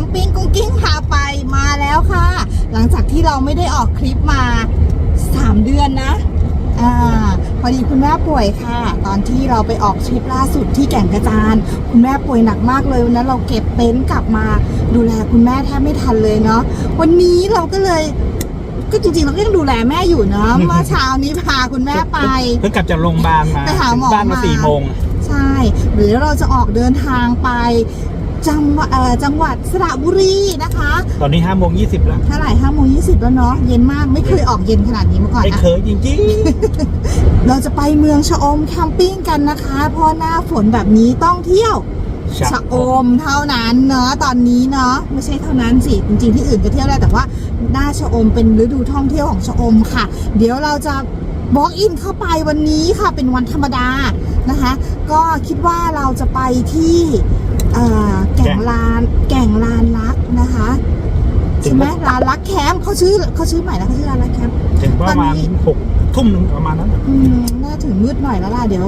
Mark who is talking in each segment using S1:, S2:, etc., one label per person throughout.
S1: มปิ้งกุ้งกิ้งพาไปมาแล้วค่ะ หลังจากที่เราไม่ได้ออกคลิปมา 3 เดือนนะอ่าพอดีคุณแม่ป่วยค่ะ ตอนที่เราไปออกทริปล่าสุดที่แก่งกระจาน คุณแม่ป่วยหนักมากเลยวันนั้นเราเก็บเต็นท์กลับมา ดูแลคุณแม่แทบไม่ทันเลยเนาะวันนี้เราก็เลยก็จริงๆเราก็ยังดูแลแม่อยู่เนาะเมื่อเช้านี้พาคุณแม่ไป
S2: เพิ่งกลับจากโรงพยาบาลมา
S1: ไปหาหมอ
S2: ถึงบ้านมา
S1: มา
S2: สี่โมง
S1: ใช่หรือเราจะออกเดินทางไป จังหวัดเอ่อจังหวัดสระบุรีนะคะ
S2: ตอนนี้ห้าโมงยี่สิบแล้ว
S1: เท่าไหร่ห้าโมงยี่สิบแล้วเนาะเย็นมากไม่เคยออกเย็นขนาดนี้มาก่อน
S2: ไม่
S1: นะ
S2: เคยจริง
S1: เราจะไปเมืองชะอมแคมปิ้งกันนะคะ เพราะหน้าฝนแบบนี้ต้องเที่ยว
S2: ๆ
S1: ชะอมเท่านั้นเนาะตอนนี้เนาะไม่ใช่เท่านั้นสิจริงๆที่อื่นก็เที่ยวได้แต่ว่าหน้าชะอมเป็นฤดูท่องเที่ยวของชะอมค่ะ เดี๋ยวเราจะบล็อกอินเข้าไปวันนี้ค่ะเป็นวันธรรมดานะคะ ก็คิดว่าเราจะไปที่เอ่อ แก่งลานแก่งลานลักนะคะใช่ไหมลานลักแคมป์เขาชื่อเขาชื่อใหม่แล้วเขาชื่อลานลักแคมป์
S2: ถึงประมาณ
S1: ตอนนี้
S2: หกทุ่มหนึ่งประมาณนั้น
S1: อืมน่าถึงมืดหน่อยแล้วล่ะเดี๋ยว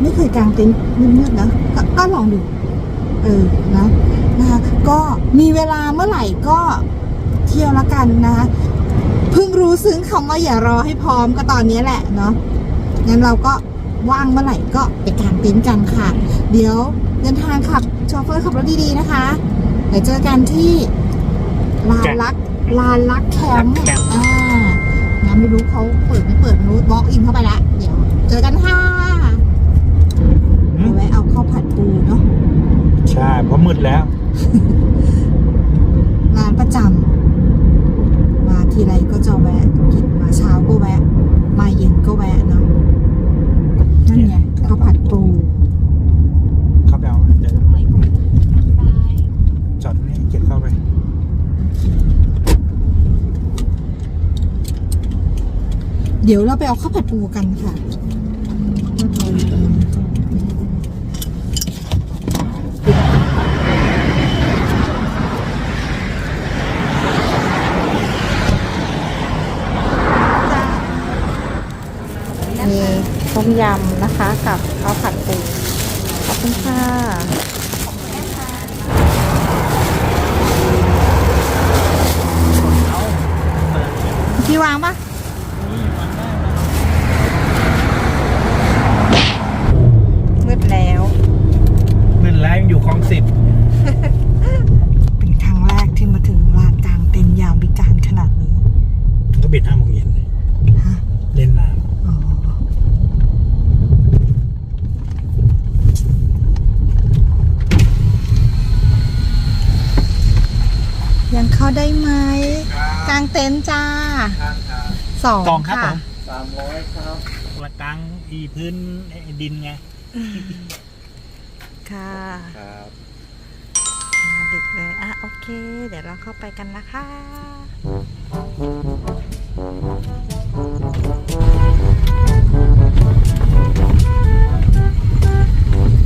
S1: ไม่เคยกางเต็นท์มืดๆนะกก็ลองดู เออนะนะคะก็มีเวลาเมื่อไหร่ก็เที่ยวละกันนะคะเพิ่งรู้ซึ้งคำว่าอย่ารอให้พร้อมก็ตอนนี้แหละเนาะงั้นเราก็ว่างเมื่อไหร่ก็ไปกางเต็นท์กันค่ะ เดี๋ยว เดินทางขับโชเฟอร์ขับรถดีๆนะคะ เดี๋ยวเจอกันที่ลานลักลานลักแคมป์
S2: แคมป์
S1: อ่างั้นไม่รู้เขาเปิดไม่เปิดไม่รู้บล็อกอินเข้าไปละ เดี๋ยวเจอกันค่ะ
S2: อืม
S1: เอาไว้เอาข้าวผัดปูเนาะ
S2: ใช่ เพราะมืดแล้ว
S1: ร้านประจำมาทีไรก็จะแวะกินมาเช้าก็แวะ มาเย็นก็แวะเนาะนั่นไงข้าวผัดปู
S2: เข้าไปเอาเดี๋ยวจอดนี่เก็บเข้าไป
S1: เดี๋ยวเราไปเอาข้าวผัดปูกันค่ะมีต้มยำนะคะกับข้าวผัดปูขอบคุณค่ะพี่วางปะมืดแล้ว
S2: มืดแล้วยังอยู่คลองสิบ
S1: เป็นครั้งแรกที่มาถึงลานกลางเต็นท์ยามวิการขนาดนี้
S2: ก็ปิดห้าโมงเย็นเลย
S1: ฮะ
S2: เล่นน้
S1: อ๋อยังเข้าได้ไหม กลางเต็นท์จ้า สองำ
S2: กองครับผ
S1: ค่ะ
S2: มสามร้อยครับละกลางอีพื้นไอ้ดินไง
S1: ค่ะ
S2: ครับ
S1: มาดึกเลย อะ โอเค เดี๋ยวเราเข้าไปกันนะคะ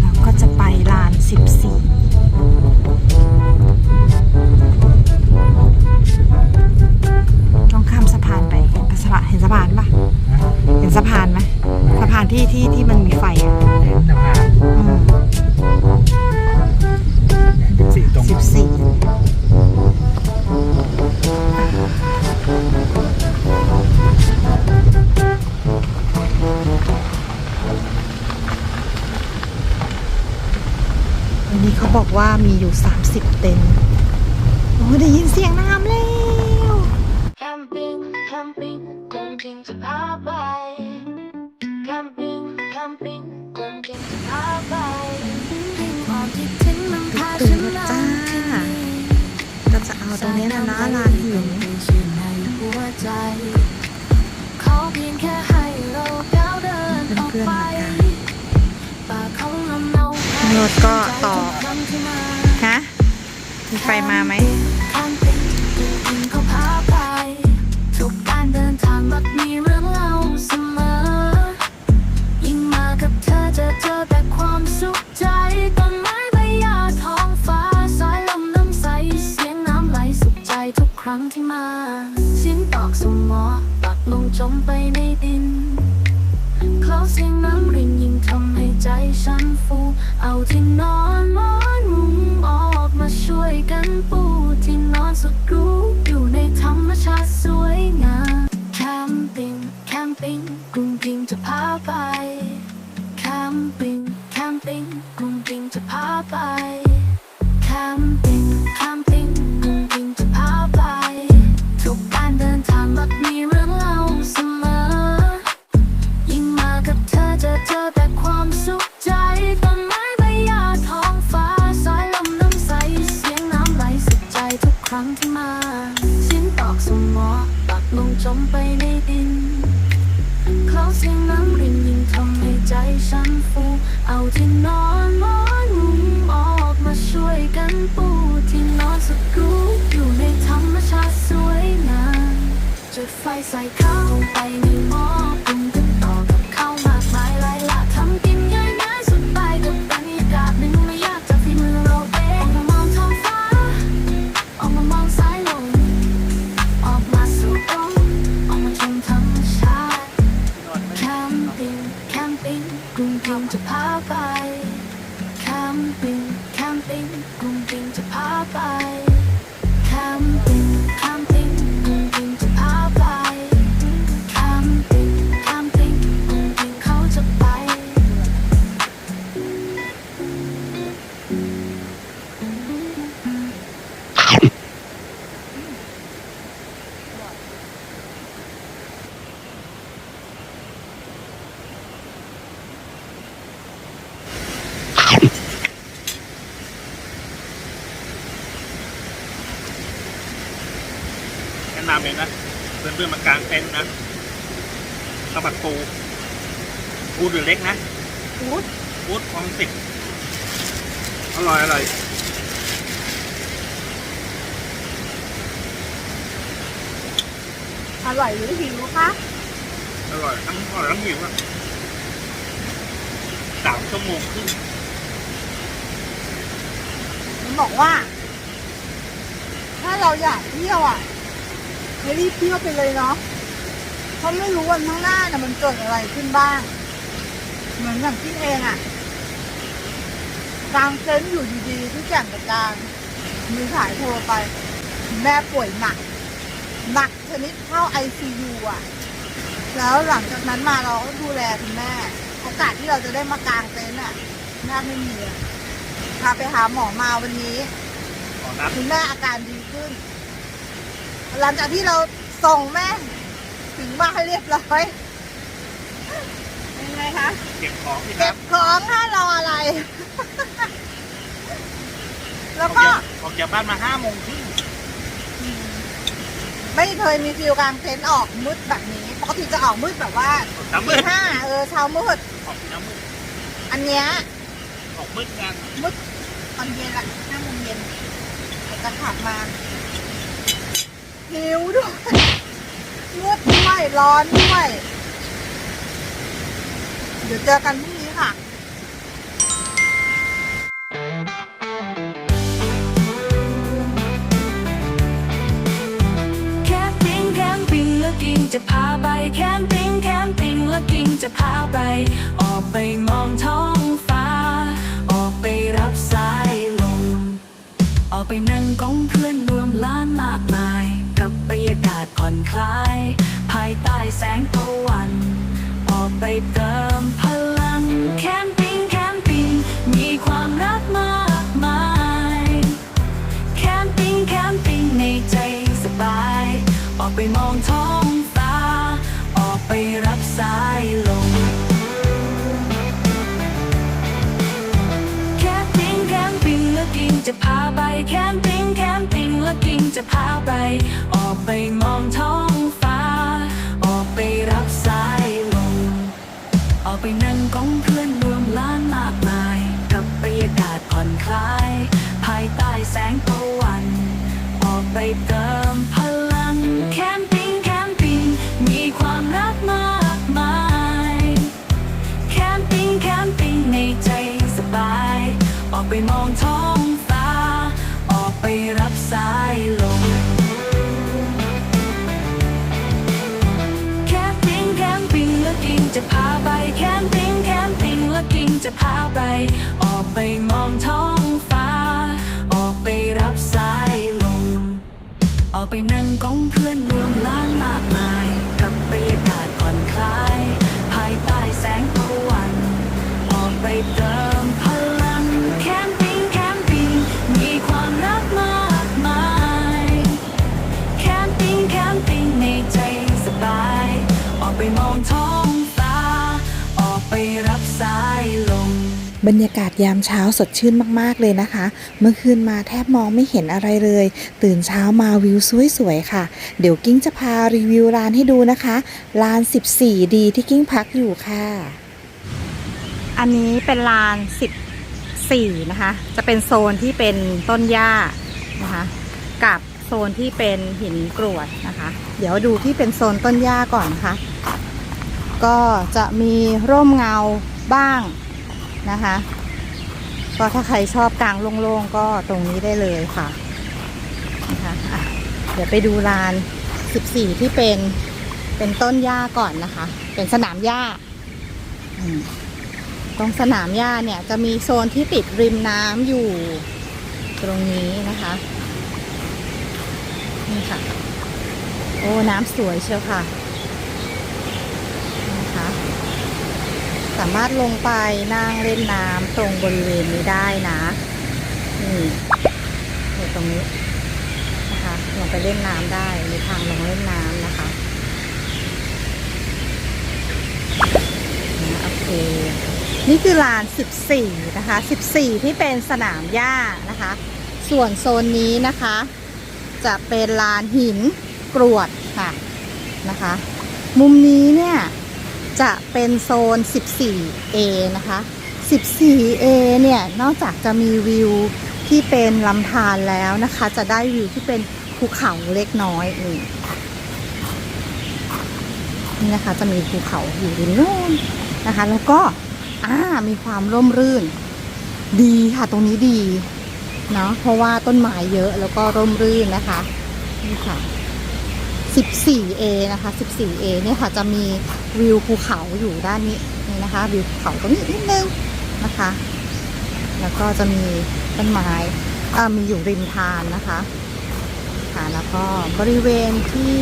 S1: เราก็จะไปลาน 14 อกว่ามีอยู่ 30 เต็นท์โอ้ได้ยินเสียงน้ำแล้ว
S3: แคมปิ้งแคมปิ้งคนจริงจะพาไปแคมปิ้งแคมปิ้งคนจริงจะพาไปให้ความคิดถึงมันพา
S1: ตื่
S3: ฉั
S1: น
S3: น
S1: แล้ว
S3: มา
S1: จ้า
S3: ที่นี่
S1: ก็จะเอาตรงนี้นะนะลานหิน
S3: ชื่นในหัวใจเขาเพียงแค่ให้เราก้าวเดินออกไปป่าเขาลำเนา
S1: รถก็ต่อ
S3: คำที่มา
S1: ฮะมี ไฟมาไหม
S3: คมปิ้งกินกินเขาพาไปทุกการเดินทางมักมีเรื่องเล่าเสมอยิ่งมากับเธอจะเจอแต่ความสุขใจต้นไหญ้าท้องฟ้าสายลมน้ำใสเสียงน้ำไหลสุขใจทุกครั้งที่มาเสียงตอกสมอปักลงจมไปในดินคล้าเสียงน้ำรินยิ่งทำให้ใจฉันฟู เอาที่นอนมอง
S4: ปิ้งแคมปิ้งกรุงปิ้งจะพาไปแคมปิ้งแคมปิ้งกรุงปิ้งจะพาไปแคมปิ้ง ข้า
S2: วผัดปูปูหรือเล็กนะ
S1: ฟูด
S2: ปูคลองสิบอร่อยอร่อย
S1: อร่อยหรือหิวคะ
S2: อร่อยทั้งอร่อยทั้งหิวอะสามชั่วโมงครึ่ง
S1: มันบอกว่า ถ้าเราอยากเที่ยวอะให้รีบเที่ยวไปเลยเนาะ เพราะไม่รู้วันข้างหน้าน่ะมันเกิดอะไรขึ้นบ้าง เหมือนอย่างที่เองอะกลางเต็นท์อยู่ดีๆที่แก่งกระจานมีสายโทรไป แม่ป่วยหนัก หนักชนิดเข้าไอซียูอะ แล้วหลังจากนั้นมาเราก็ดูแลคุณแม่โอกาสที่เราจะได้มากางเต็นท์อะแม่ไม่มีเลยพาไปหาหมอมาวันนี้
S2: ขอนัด
S1: คุณแม่อาการดีขึ้น หลังจากที่เราส่งแม่ ถึงบ้านเรียบร้อยเป็นไงคะ
S2: เก็บของที่
S1: เก็
S2: นั
S1: บของถ้ารออะไร แล้วก็
S2: ออกจากบ้านมาห้าโมงครึ่ง
S1: ไม่เคยมีฟิลกลางเต็นท์ออกมืดแบบนี้ปกติจะออกมืดแบบว่า
S2: น้ำมื
S1: ตี
S2: ด
S1: ห้าเออเช้ามืด
S2: ออกน้ำมืด
S1: อันเนี้ย
S2: ออกมืดกัน
S1: มืดตอนเย็นละห้าโมงเย็นเราจะขับมาหิวด้วยมื ด้วยร้อนด้วย เดี๋ยวเจอกันพรุ่งนี้ค่ะ
S4: แคมปิ้งแคมปิ้งแล้วกิ่งจะพาไปแคมปิ้งแคมปิ้งแล้วกิ่งจะพาไป ออกไปมองท้องฟ้า ออกไปรับสายลม ออกไปนั่งกองเพื่อนรวมล้านมากมาย กับบรรยากาศผ่อนคลาย ภายใต้แสงตะวัน ออกไปเติมพลังแคมปิ้งแคมปิ้งมีความรักมากมาย แคมปิ้งแคมปิ้งในใจสบาย ออกไปมองท้องฟ้า ออกไปรับสายลมแคมปิ้งแคมปิ้งแล้วกิ่งจะพาไปแคมปิ้งแคมปิ้งแล้วกิ่งจะพาไป ออกไปมอง มองท้องฟ้า ออกไปรับสายลม แคมปิ้งแคมปิ้งแล้วกิ่งจะพาไป แคมปิ้งแคมปิ้งแล้วกิ่งจะพาไปออก บรรยากาศยาม
S1: เช้าสดชื่นมากๆเลยนะคะ เมื่อคืนมาแทบมองไม่เห็นอะไรเลย ตื่นเช้ามาวิวสวยๆค่ะ เดี๋ยวกิ้งจะพารีวิวร้านให้ดูนะคะร้าน 14ดีที่กิ้งพักอยู่ค่ะ อันนี้เป็นลาน 14 นะคะ จะเป็นโซนที่เป็นต้นหญ้านะคะ กับโซนที่เป็นหินกรวดนะคะ เดี๋ยวดูที่เป็นโซนต้นหญ้าก่อนนะคะ ก็จะมีร่มเงาบ้าง นะคะ ก็ถ้าใครชอบกลางโล่งๆก็ตรงนี้ได้เลยค่ะนะคะะเดี๋ยวไปดูลาน 14 ที่เป็นเป็นต้นหญ้าก่อนนะคะ เป็นสนามหญ้าตรงสนามหญ้าเนี่ยจะมีโซนที่ติดริมน้ำอยู่ตรงนี้นะคะ นี่ค่ะ โอ้ น้ำสวยเชียวค่ะ สามารถลงไปนั่งเล่นน้ำตรงบริเวณนี้ได้นะนี่อยู่ตรงนี้นะคะลงไปเล่นน้ำได้มีทางลงเล่นน้ำนะคะนะโอเคนี่คือลาน 14 นะคะ 14 ที่เป็นสนามหญ้านะคะ ส่วนโซนนี้นะคะ จะเป็นลานหินกรวดค่ะนะคะ มุมนี้เนี่ย จะเป็นโซน 14A นะคะ 14A เนี่ย นอกจากจะมีวิวที่เป็นลำธารแล้วนะคะ จะได้วิวที่เป็นภูเขาเล็กน้อยนี่นี่นะคะ จะมีภูเขาอยู่ริมโน้นนะคะ แล้วก็อ่ามีความร่มรื่น ดีค่ะตรงนี้ดีเนาะเพราะว่าต้นไม้เยอะแล้วก็ร่มรื่นนะคะนี่ค่ะ 14A นะคะ 14A เนี่ยค่ะจะมีวิวภูเขาอยู่ด้านนี้นี่นะคะ วิวภูเขาตรงนี้นิดนึงนะคะ แล้วก็จะมีต้นไม้อ่ามีอยู่ริมทานนะคะค่ะแล้วก็บริเวณที่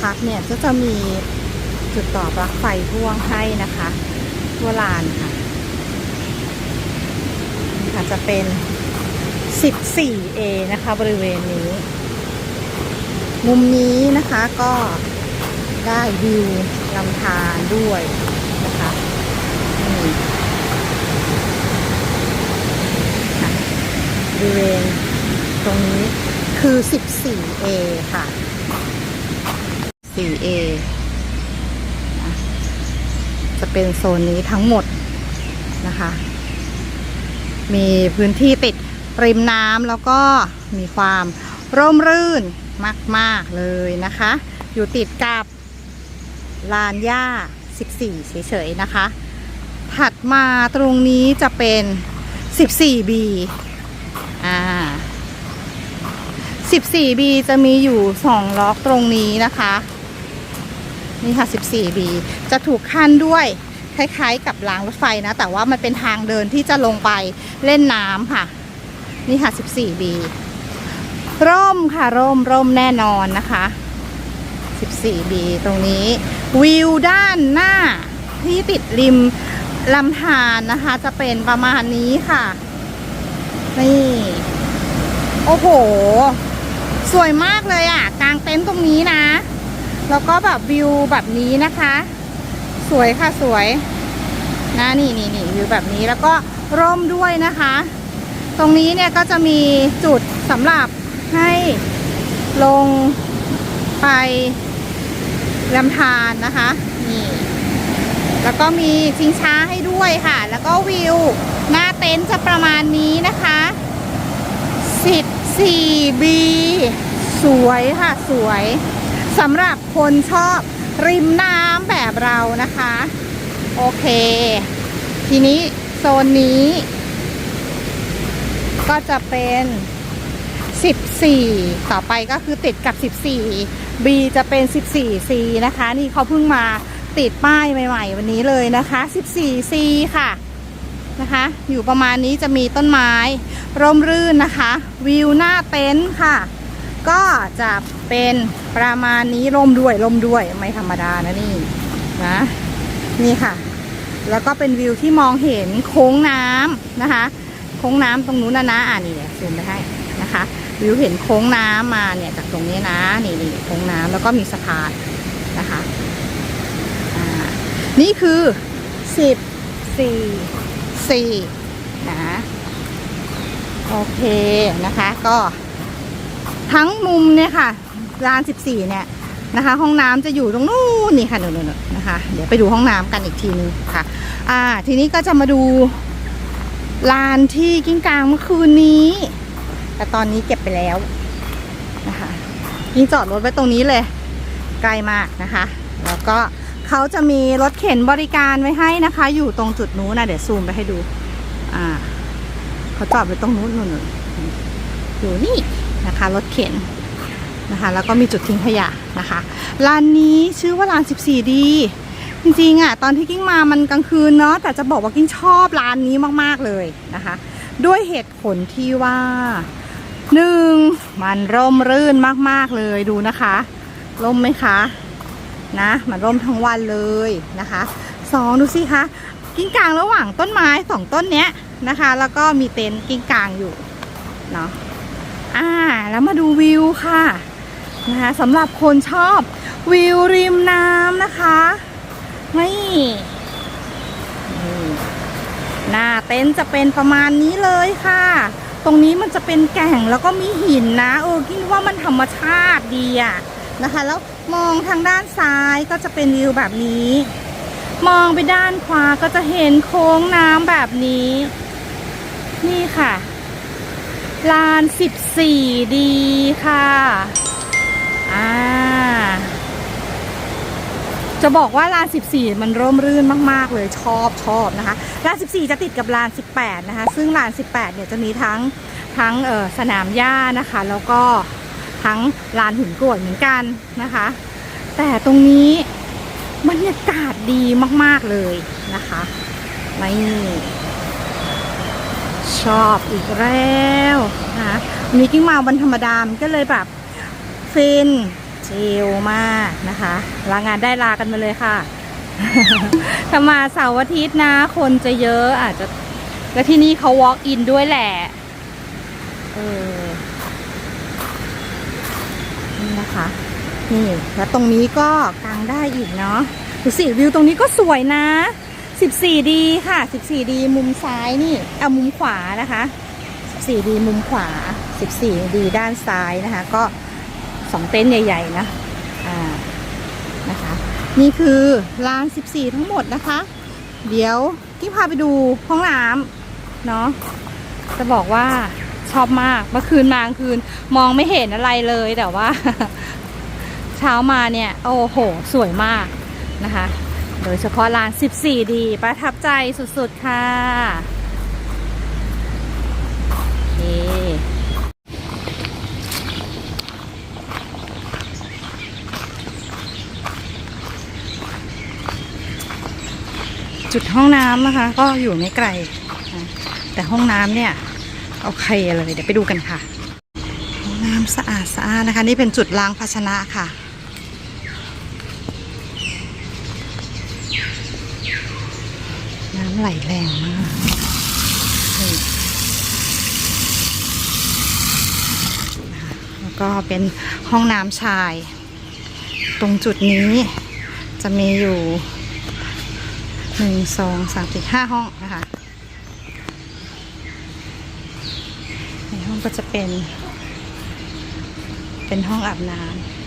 S1: พักเนี่ยก็จะมีจุดต่อปลั๊กไฟพ่วงให้นะคะทั่วลานค่ะนี่ค่ะจะเป็น 14A นะคะบริเวณนี้ มุมนี้นะคะก็ได้วิวลำธารด้วยนะคะนี่บริเวณตรงนี้คือ 14A ค่ะ 4A จะเป็นโซนนี้ทั้งหมดนะคะ มีพื้นที่ติดริมน้ำแล้วก็มีความร่มรื่น มาก ๆ เลยนะคะ อยู่ติดกับลานหญ้า 14 เฉย ๆ นะคะ ถัดมาตรงนี้จะเป็น 14B อ่า 14B จะมีอยู่ 2 ล็อกตรงนี้นะคะ นี่ค่ะ 14B จะถูกขั้นด้วยคล้ายๆ กับรางรถไฟนะ แต่ว่ามันเป็นทางเดินที่จะลงไปเล่นน้ำค่ะ นี่ค่ะ 14B ร่มค่ะร่มร่มแน่นอนนะคะ 14B ตรงนี้ วิวด้านหน้าที่ติดริมลำธารนะคะ จะเป็นประมาณนี้ค่ะ นี่ โอ้โห สวยมากเลยอะ กลางเต็นท์ตรงนี้นะ แล้วก็แบบวิวแบบนี้นะคะ สวยค่ะสวยนะนี่นี่นี่วิวแบบนี้แล้วก็ร่มด้วยนะคะ ตรงนี้เนี่ยก็จะมีจุดสำหรับ ให้ลงไปลำธารนะคะ นี่ แล้วก็มีชิงช้าให้ด้วยค่ะ แล้วก็วิว หน้าเต็นท์จะประมาณนี้นะคะ 14B สวยค่ะ สวยสำหรับคนชอบริมน้ำแบบเรานะคะ โอเค ทีนี้โซนนี้ ก็จะเป็น 14 ต่อไปก็คือติดกับ 14 B จะเป็น 14C นะคะ นี่เขาเพิ่งมาติดป้ายใหม่ ๆ วันนี้เลยนะคะ 14C ค่ะนะคะ อยู่ประมาณนี้จะมีต้นไม้ร่มรื่นนะคะ วิวหน้าเต็นท์ค่ะ ก็จะเป็นประมาณนี้ร่มด้วยร่มด้วยไม่ธรรมดานะนี่นะนี่ค่ะ แล้วก็เป็นวิวที่มองเห็นโค้งน้ำนะคะ โค้งน้ำตรงนู้นนะนะอ่านี่เนี่ยซูมไปให้นะคะ วิวเห็นโค้งน้ำมาเนี่ยจากตรงนี้นะนี่นี่โค้งน้ำแล้วก็มีสะพานนะคะอ่านี่คือสิบสี่สี่นะโอเคนะคะ ก็ ทั้งมุมเนี่ยค่ะลาน14เนี่ยนะคะ ห้องน้ำจะอยู่ตรงนู้นนี่ค่ะนู่นๆนะคะ เดี๋ยวไปดูห้องน้ำกันอีกทีนึงค่ะ อ่า ทีนี้ก็จะมาดูลานที่กิ้งกลางเมื่อคืนนี้ แต่ตอนนี้เก็บไปแล้วนะคะกิ้งจอดรถไว้ตรงนี้เลยใกล้มากนะคะ แล้วก็เขาจะมีรถเข็นบริการไว้ให้นะคะ อยู่ตรงจุดนู้นนะเดี๋ยวซูมไปให้ดู อ่าเขาจอดไว้ตรงนู้นนู่นอยู่นี่นะคะรถเข็นนะคะแล้วก็มีจุดทิ้งขยะนะคะร้านนี้ชื่อว่าร้าน 14ดีจริงๆอะตอนที่กิ้งมามันกลางคืนเนาะแต่จะบอกว่ากิ้งชอบร้านนี้มากๆเลยนะคะ ด้วยเหตุผลที่ว่า หนึ่งมันร่มรื่นมากๆเลยดูนะคะ ร่มไหมคะนะมันร่มทั้งวันเลยนะคะสองดูสิคะกิ้งกลางระหว่างต้นไม้สองต้นเนี้ยนะคะ แล้วก็มีเต็นท์กิ้งกลางอยู่เนาะอ่าแล้วมาดูวิวค่ะนะคะสำหรับคนชอบวิวริมน้ำนะคะนี่นี่หน้าเต็นท์จะเป็นประมาณนี้เลยค่ะ ตรงนี้มันจะเป็นแก่งแล้วก็มีหินนะเออคิดว่ามันธรรมชาติดีอะนะคะ แล้วมองทางด้านซ้ายก็จะเป็นวิวแบบนี้ มองไปด้านขวาก็จะเห็นโค้งน้ำแบบนี้ นี่ค่ะลาน14ดีค่ะอ่าจะบอกว่าลาน 14 มันร่มรื่นมาก ๆ เลยชอบชอบนะคะลาน 14 จะติดกับลาน 18 นะคะ ซึ่งลาน 18 เนี่ยจะมีทั้ง ทั้งสนามหญ้านะคะ แล้วก็ทั้งลานหินกรวดเหมือนกันนะคะ แต่ตรงนี้บรรยากาศดีมากๆเลยนะคะนี่ชอบอีกแล้วนะคะวันนี้กิ้งมาวันธรรมดามันก็เลยแบบฟินเจลมากนะคะลางานได้ลากันมาเลยค่ะถ้ามาเสาร์อาทิตย์นะ คนจะเยอะอาจจะ และที่นี่เขา walk in ด้วยแหละ เออนี่นะคะ นี่ แล้วตรงนี้ก็กางได้อีกเนาะดูสิวิวตรงนี้ก็สวยนะ 14ดีค่ะ 14ดีมุมซ้ายนี่ เอามุมขวานะคะ 14ดีมุมขวา 14ดีด้านซ้ายนะคะ ก็สองเต็นท์ใหญ่ ๆ นะ อ่า นะคะ นี่คือลาน 14 ทั้งหมดนะคะ เดี๋ยวที่พาไปดูห้องน้ำเนาะ จะบอกว่า อบมาก เมื่อคืนมางคืนมองไม่เห็นอะไรเลยแต่ว่า เช้ามาเนี่ย โอ้โห สวยมากนะคะ โดยเฉพาะลาน 14 ดี ประทับใจสุด ๆ ค่ะโอเคจุดห้องน้ำนะคะ ก็อยู่ไม่ไกล แต่ห้องน้ำเนี่ย โอเคเลยเดี๋ยวไปดูกันค่ะ น้ำสะอาดสะอาดนะคะ นี่เป็นจุดล้างภาชนะค่ะน้ำไหลแรงมากแล้วก็เป็นห้องน้ำชาย ตรงจุดนี้จะมีอยู่หนึ่งสองสามสี่ห้าห้องนะคะ ในห้ องก็จะเป็น เป็นห้องอาบน้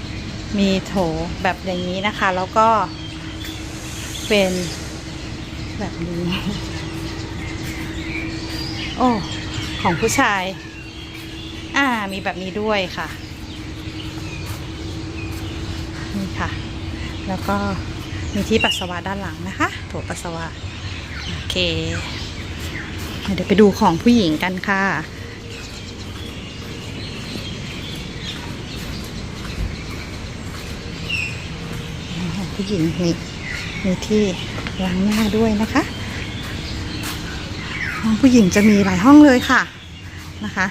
S1: ำมีโถแบบอย่างนี้นะคะ แล้วก็เป็นแบบนี้ โอ้ของผู้ชาย อ่า มีแบบนี้ด้วยค่ะ นี่ค่ะ แล้วก็มีที่ปัสสาวะด้านหลังนะคะ โถปัสสาวะ โอเค เดี๋ยวไปดูของผู้หญิงกันค่ะ ของ ผู้หญิงนี่มีที่ล้างหน้าด้วยนะคะ ห้องผู้หญิงจะมีหลายห้องเลยค่ะนะคะ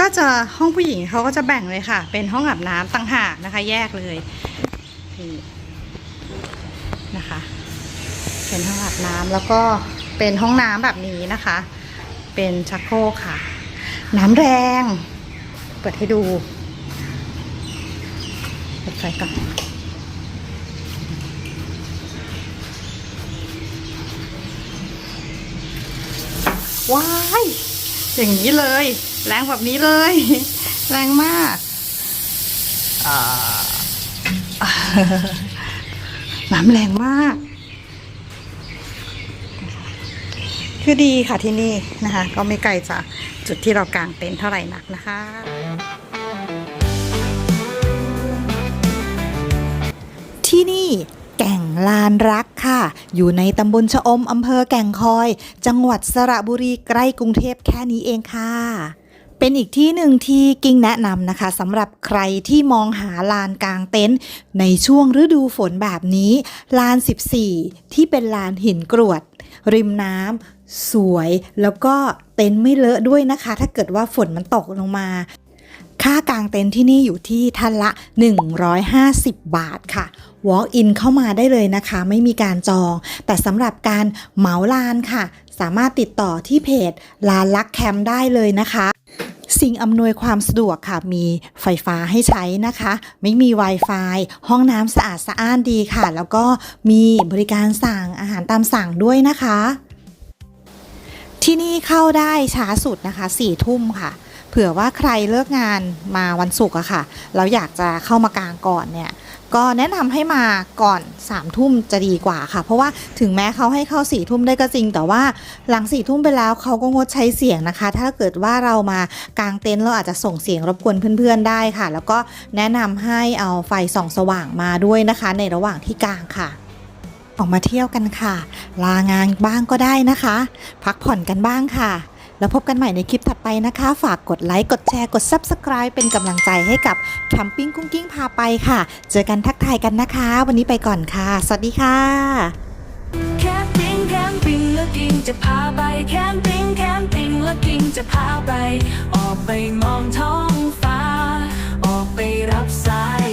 S1: ก็จะห้องผู้หญิงเขาก็จะแบ่งเลยค่ะ เป็นห้องอาบน้ำต่างหากนะคะ แยกเลยนี่นะคะ เป็นห้องอาบน้ำแล้วก็เป็นห้องน้ำแบบนี้นะคะ เป็นชักโครกค่ะ น้ำแรง เปิดให้ดู เปิดไฟก่อนว้าย อย่างนี้เลย แรงแบบนี้เลย แรงมากน้ำแรงมาก คือดีค่ะที่นี่นะคะ ก็ไม่ไกลจากจุดที่เรากางเต็นท์เท่าไหร่นักนะคะ ที่นี่แก่งลานรักค่ะ อยู่ในตำบลชะอมอำเภอแก่งคอย จังหวัดสระบุรีใกล้กรุงเทพแค่นี้เองค่ะ เป็นอีกที่หนึ่งที่กิ้งแนะนำนะคะสำหรับใครที่มองหาลานกลางเต็นท์ในช่วงฤดูฝนแบบนี้ ลาน 14 ที่เป็นลานหินกรวด ริมน้ำสวยแล้วก็เต็นท์ไม่เลอะด้วยนะคะ ถ้าเกิดว่าฝนมันตกลงมา ค่ากางเต็นท์ที่นี่อยู่ที่ท่านละ 150 บาทค่ะ Walk in เข้ามาได้เลยนะคะ ไม่มีการจอง แต่สำหรับการเหมาลานค่ะ สามารถติดต่อที่เพจลานลักแคมป์ได้เลยนะคะสิ่งอำนวยความสะดวกค่ะ มีไฟฟ้าให้ใช้นะคะ ไม่มี Wi-Fi ห้องน้ำสะอาดสะอ้านดีค่ะ แล้วก็มีบริการสั่งอาหารตามสั่งด้วยนะคะ ที่นี่เข้าได้ช้าสุดนะคะ4ี่ทุ่มค่ะ เผื่อว่าใครเลิกงานมาวันศุกร์อะค่ะแล้วอยากจะเข้ามากางก่อนเนี่ยก็แนะนำให้มาก่อน3ามทุ่มจะดีกว่าค่ะ เพราะว่าถึงแม้เขาให้เข้า4ี่ทุ่มได้ก็จริง แต่ว่าหลัง4ี่ทุ่มไปแล้วเขาก็งดใช้เสียงนะคะ ถ้าเกิดว่าเรามากางเต็นท์เราอาจจะส่งเสียงรบกวนเพื่อนๆได้ค่ะ แล้วก็แนะนำให้เอาไฟส่องสว่างมาด้วยนะคะ ในระหว่างที่กางค่ะ ออกมาเที่ยวกันค่ะ ลางานบ้างก็ได้นะคะ พักผ่อนกันบ้างค่ะ แล้วพบกันใหม่ในคลิปถัดไปนะคะ ฝากกดไลค์กดแชร์กด Subscribe เป็นกำลังใจให้กับแคมปิ้งกุ้งกิ้งพาไปค่ะ เจอกันทักทายกันนะคะ วันนี้ไปก่อนค่ะ สวัสดีค่ะ
S4: แคมปิ้งแคมปิ้งแล้วกิ่งจะพาไปแคมปิ้งแคมปิ้งแล้วกิ่งจะพาไป ออกไปมองท้องฟ้า ออกไปรับสาย